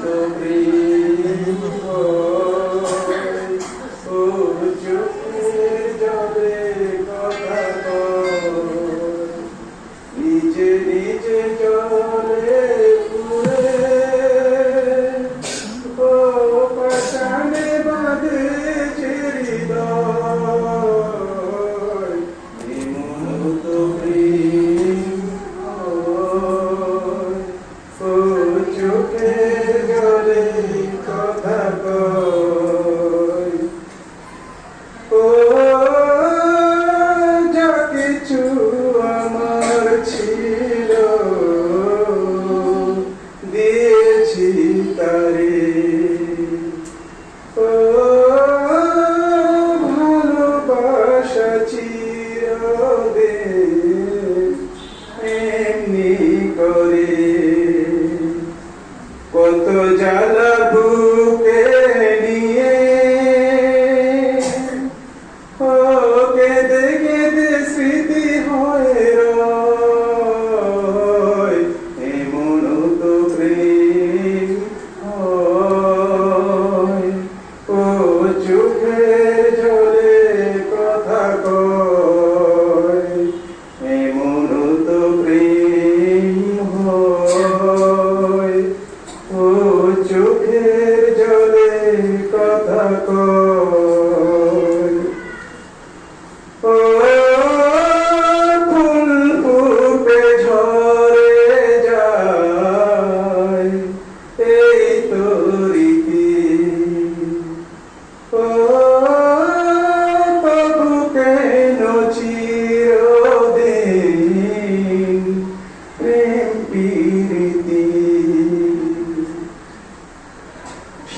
Santo Cristo. জ্বালা বুকে নিয়ে। ও কেঁদে কেঁদে স্মৃতি হয়ে রয় এমন তো প্রেম হয়। ও চোখে চোখের জলে কথা কয়।